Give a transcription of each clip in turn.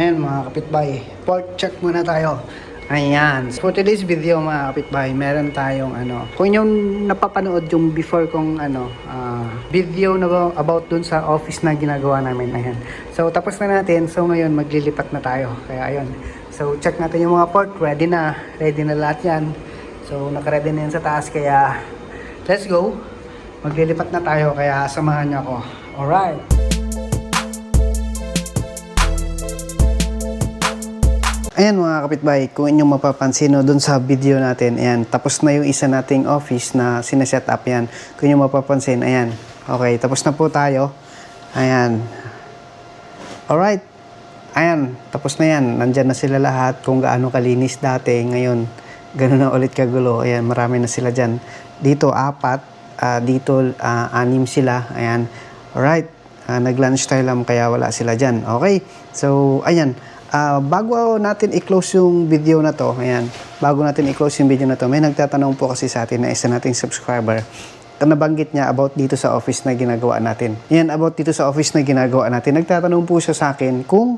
Ayan mga kapitbahay, port check muna tayo. Ayan. For today's video mga kapitbahay, meron tayong ano, kung yung napapanood yung before kong ano, ah, video na about dun sa office na ginagawa namin. Ayan. So tapos na natin, so ngayon maglilipat na tayo. Kaya ayun. So check natin yung mga port, ready na. Ready na lahat yan. So nakaready na yan sa taas, kaya let's go. Maglilipat na tayo, kaya samahan niyo ako. Alright. Ayan mga kapitbahay, kung inyong mapapansin no, dun sa video natin, ayan, tapos na yung isa nating office na sineset up yan. Kung inyong mapapansin, ayan, okay, tapos na po tayo. Ayan. Alright. Ayan, tapos na yan. Nandyan na sila lahat kung gaano kalinis dati. Ngayon, gano'n na ulit kagulo. Ayan, marami na sila dyan. Dito, apat. Ah, dito, ah, anim sila. Ayan. Alright. Ah, nag-lunch tayo lang kaya wala sila dyan. Okay. So, ayan. Ah, bago natin i-close yung video na to, ayan, bago natin i-close yung video na to, may nagtatanong po kasi sa atin na isa nating subscriber nabanggit niya about dito sa office na ginagawa natin. Yan, about dito sa office na ginagawa natin. Nagtatanong po siya sa akin kung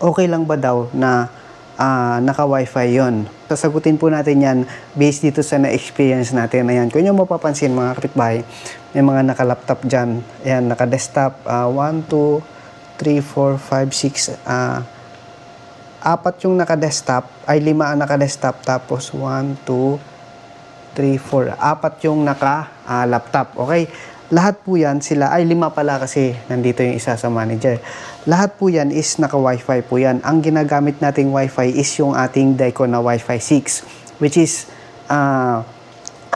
okay lang ba daw na ah, naka-wifi yon. Sasagutin po natin yan based dito sa na-experience natin. Ayan, kung nyo mapapansin mga kapitbahay, may mga naka-laptop dyan. Ayan, naka-desktop. 1, 2, 3, 4, 5, 6, ah, apat yung naka-desktop, ay lima ang naka-desktop, tapos 1, 2, 3, 4. Apat yung naka-laptop. okay? Lahat po yan sila, ay lima pala kasi nandito yung isa sa manager. Lahat po yan is naka-wifi po yan. Ang ginagamit nating wifi is yung ating Deco na wifi 6 which is ah,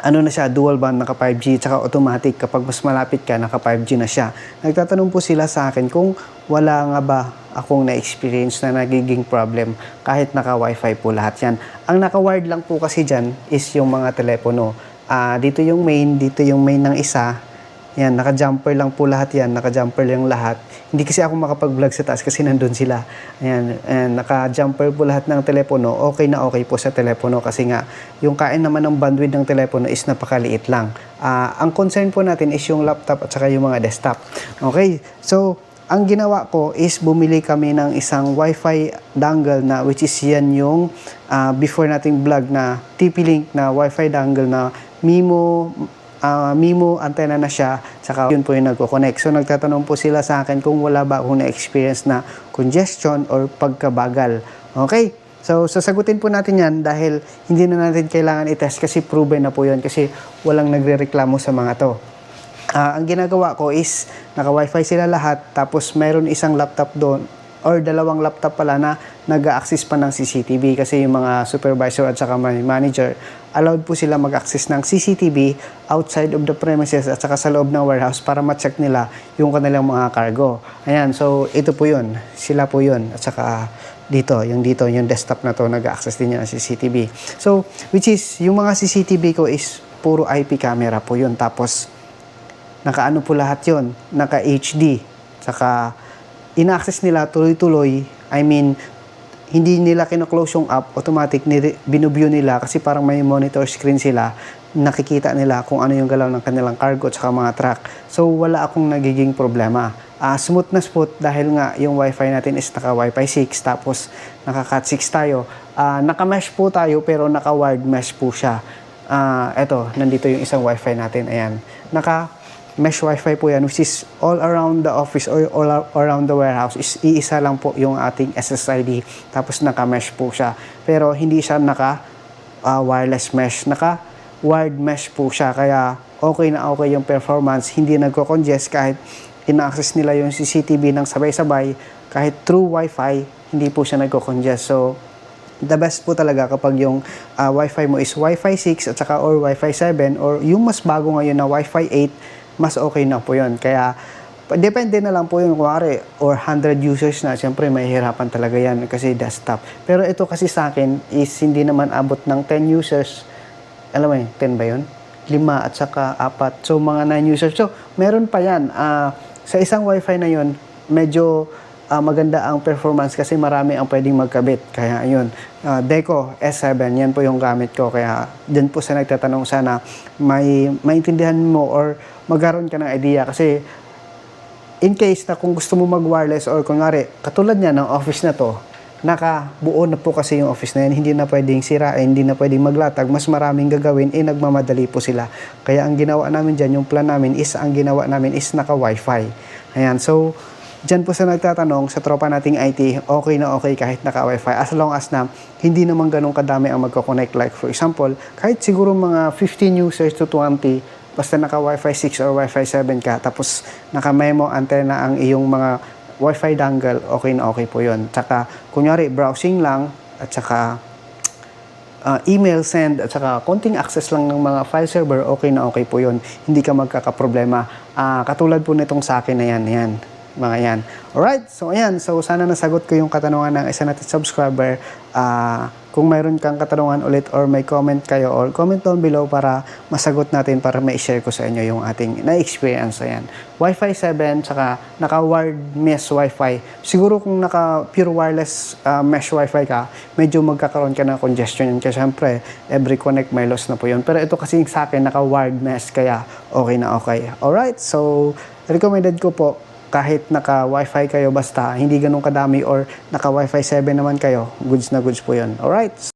ano na siya, dual band naka 5G tsaka automatic kapag mas malapit ka naka 5G na siya. Nagtatanong po sila sa akin kung wala nga ba akong na-experience na nagiging problem kahit naka wifi po lahat yan. Ang naka-wired lang po kasi dyan is yung mga telepono. Ah, dito yung main, dito yung main ng isa. Yan, naka-jumper lang po lahat yan, naka-jumper lang lahat. Hindi kasi ako makapag-vlog sa taas kasi nandun sila. Ayan, ayan naka-jumper po lahat ng telepono. Okay na okay po sa telepono kasi nga yung kain naman ng bandwidth ng telepono is napakaliit lang. Ah, ang concern po natin is yung laptop at saka yung mga desktop. Okay, so ang ginawa ko is bumili kami ng isang wifi dongle na which is yan yung ah, before nating vlog na TP-Link na wifi dongle na Mimo ah, Mimo antenna na siya, saka yun po yung nagko-connect. So nagtatanong po sila sa akin kung wala ba akong na-experience na congestion or pagkabagal. Okay? So sasagutin po natin yan dahil hindi na natin kailangan i-test kasi proven na po yun kasi walang nagre-reklamo sa mga to. Ah, ang ginagawa ko is naka-wifi sila lahat tapos mayroon isang laptop doon or dalawang laptop pala na nag-access pa ng CCTV kasi yung mga supervisor at saka manager allowed po sila mag-access ng CCTV outside of the premises at saka sa loob ng warehouse para ma-check nila yung kanilang mga cargo. Ayan, so ito po yun. Sila po yun. At saka dito, yung dito, yung desktop na to, nag-access din yan ng CCTV. So, which is, yung mga CCTV ko is puro IP camera po yun. Tapos, naka-ano po lahat yun, naka-HD. Saka, ina-access nila tuloy-tuloy. I mean, hindi nila kino-close yung app, automatic binubview nila kasi parang may monitor screen sila, nakikita nila kung ano yung galaw ng kanilang cargo at mga truck. So, wala akong nagiging problema. Ah, smooth na smooth dahil nga yung wifi natin is naka wifi 6 tapos naka cat 6 tayo. Ah, naka mesh po tayo pero naka wired mesh po siya. Ah, eto, nandito yung isang wifi natin. Ayan. Naka mesh wifi po yan which is all around the office or all ar- around the warehouse is iisa lang po yung ating SSID tapos naka mesh po siya. Pero hindi siya naka ah, wireless mesh naka wired mesh po siya. Kaya okay na okay yung performance. Hindi nagko-congest kahit ina-access nila yung CCTV ng sabay-sabay. Kahit through wifi hindi po siya nagko-congest. So the best po talaga kapag yung ah, Wi-Fi mo is Wi-Fi 6 at saka or Wi-Fi 7 or yung mas bago ngayon na Wi-Fi 8, mas okay na po yun. Kaya, depende na lang po yung kuwari or 100 users na, siyempre mahihirapan talaga yan kasi desktop. Pero ito kasi sa akin is hindi naman abot ng 10 users. Alam mo yun, 10 ba yun? Lima at saka apat. So, mga 9 users. So, meron pa yan. Ah, sa isang Wi-Fi na yun, medyo ah, maganda ang performance kasi marami ang pwedeng magkabit. Kaya yun, Ah, Deco S7, yan po yung gamit ko. Kaya din po sa nagtatanong sana may maintindihan mo or magkaroon ka ng idea kasi in case na kung gusto mo mag-wireless or kunwari, katulad niya ng office na to, nakabuo na po kasi yung office na yan, hindi na pwedeng sirain, hindi na pwedeng maglatag, mas maraming gagawin, eh nagmamadali po sila. Kaya ang ginawa namin dyan, yung plan namin is, ang ginawa namin is naka-wifi. Ayan, so, dyan po sa nagtatanong, sa tropa nating IT, okay na okay kahit naka-wifi, as long as na hindi naman ganun kadami ang magkoconnect. Like for example, kahit siguro mga 15 users to 20, basta naka Wi-Fi 6 or Wi-Fi 7 ka, tapos naka memo antenna ang iyong mga Wi-Fi dongle, okay na okay po yon. Tsaka, kunyari, browsing lang, at tsaka uh, email send, at tsaka konting access lang ng mga file server, okay na okay po yon. Hindi ka magkakaproblema. Ah, katulad po nitong sa akin na yan, yan mga yan. Alright, so ayan. So sana nasagot ko yung katanungan ng isa natin subscriber. Ah, kung mayroon kang katanungan ulit or may comment kayo or comment down below para masagot natin para ma-share ko sa inyo yung ating na-experience. Ayan. Wi-Fi 7, saka naka-wired mesh Wi-Fi. Siguro kung naka pure wireless ah, mesh Wi-Fi ka, medyo magkakaroon ka ng congestion yun. Kasi syempre, every connect may loss na po yun. Pero ito kasi sa akin, naka-wired mesh, kaya okay na okay. Alright, so recommended ko po kahit naka wifi kayo basta hindi ganun kadami or naka wifi 7 naman kayo, goods na goods po yun. Alright?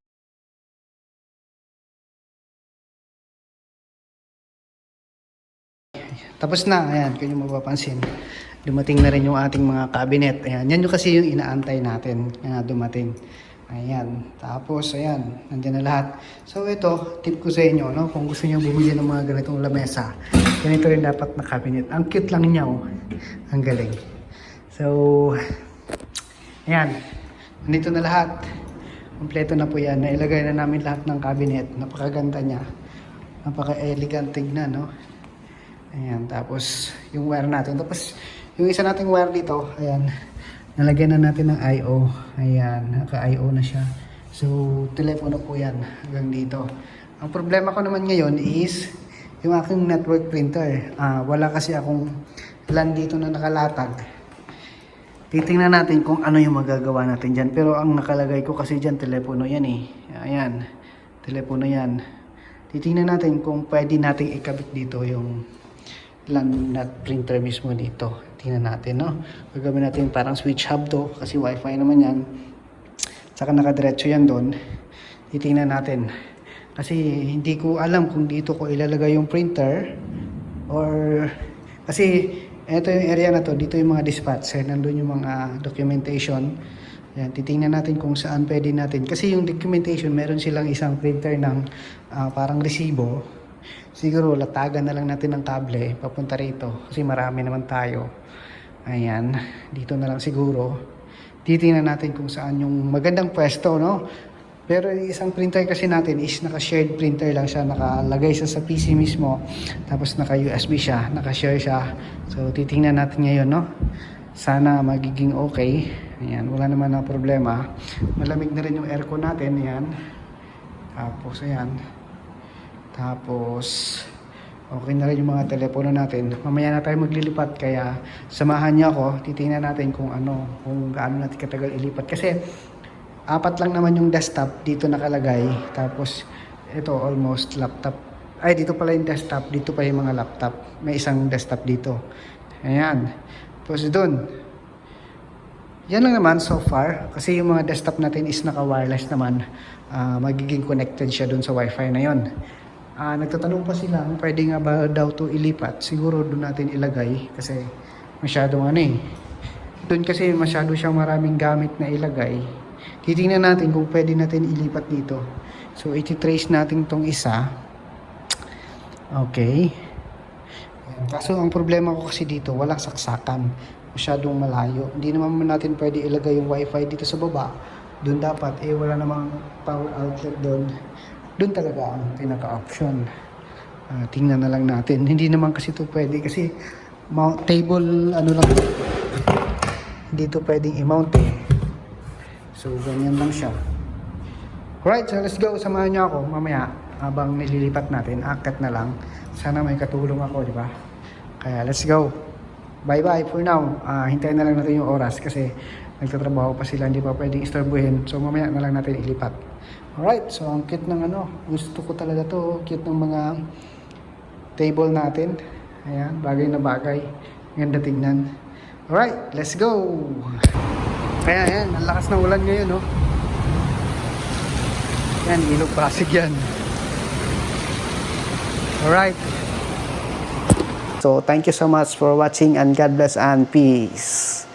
Tapos na, ayan, kung nyo mapapansin, dumating na rin yung ating mga cabinet. Ayan, yan yung kasi yung inaantay natin na dumating. Ayan, tapos, ayan, nandiyan na lahat. So, ito, tip ko sa inyo, no, kung gusto nyo bumili ng mga ganitong lamesa, ganito rin dapat na cabinet. Ang cute lang niya, oh. Ang galing. So, ayan, nandito na lahat. Kompleto na po yan. Nailagay na namin lahat ng cabinet. Napakaganda niya. Napaka-elegant tignan, no? Ayan, tapos yung wire natin. Tapos yung isa nating wire dito, ayan, nalagyan na natin ng I.O. Ayan, naka-I.O. na siya. So, telepono po yan hanggang dito. Ang problema ko naman ngayon is yung aking network printer. Ah, wala kasi akong LAN dito na nakalatag. Titingnan natin kung ano yung magagawa natin dyan. Pero ang nakalagay ko kasi dyan, telepono yan eh. Ayan, telepono yan. Titingnan natin kung pwede nating ikabit dito yung LAN nut printer mismo dito. Tingnan natin, no? Gagawin natin parang switch hub to kasi wifi naman yan. Tsaka nakadiretso yan doon. Titingnan natin. Kasi hindi ko alam kung dito ko ilalagay yung printer or kasi ito yung area na to, dito yung mga dispatcher, nandun yung mga documentation. Yan, titingnan natin kung saan pwede natin. Kasi yung documentation, meron silang isang printer ng ah, parang resibo. Siguro, latagan na lang natin ng kable papunta rito. Kasi marami naman tayo. Ayan, dito na lang siguro. Titingnan natin kung saan yung magandang pwesto, no? Pero isang printer kasi natin is naka-shared printer lang siya, nakalagay siya sa PC mismo. Tapos naka-USB siya, naka-share siya. So titingnan natin ngayon, no? Sana magiging okay. Ayan, wala naman na problema. Malamig na rin yung aircon natin, ayan. Tapos ayan. Tapos okay na rin yung mga telepono natin. Mamaya na tayo maglilipat kaya samahan niyo ako. Titingnan natin kung ano, kung gaano natin katagal ilipat kasi apat lang naman yung desktop dito nakalagay. Tapos ito almost laptop. Ay dito pala yung desktop, dito pa yung mga laptop. May isang desktop dito. Ayan. Tapos doon. Yan lang naman so far kasi yung mga desktop natin is naka-wireless naman. Ah, magiging connected siya doon sa wifi na yon. Ah, nagtatanong pa sila, pwede nga ba daw to ilipat? Siguro doon natin ilagay kasi masyadong ano eh. Doon kasi masyado siyang maraming gamit na ilagay. Titingnan natin kung pwede natin ilipat dito. So, iti-trace natin tong isa. Okay. Kaso ang problema ko kasi dito, walang saksakan. Masyadong malayo. Hindi naman natin pwede ilagay yung wifi dito sa baba. Doon dapat, eh wala namang power outlet doon. Doon talaga ang pinaka-option. Ah, tingnan na lang natin. Hindi naman kasi ito pwede kasi mount, table, ano lang, hindi ito pwedeng i-mount eh. So, ganyan lang siya. Alright, so let's go. Samahan niyo ako mamaya habang nililipat natin. Akit na lang. Sana may katulong ako, di ba? Kaya let's go. Bye-bye for now. Ah, hintayin na lang natin yung oras kasi nagtatrabaho pa sila. Hindi pa pwedeng istorbuhin. So, mamaya na lang natin ilipat. Alright, so ang cute ng ano. Gusto ko talaga to. Cute ng mga table natin. Ayan, bagay na bagay. Ganda tignan. Alright, let's go! Kaya yan, ang lakas ng ulan ngayon, no? Yan, ilog Pasig yan. Alright. So, thank you so much for watching and God bless and peace.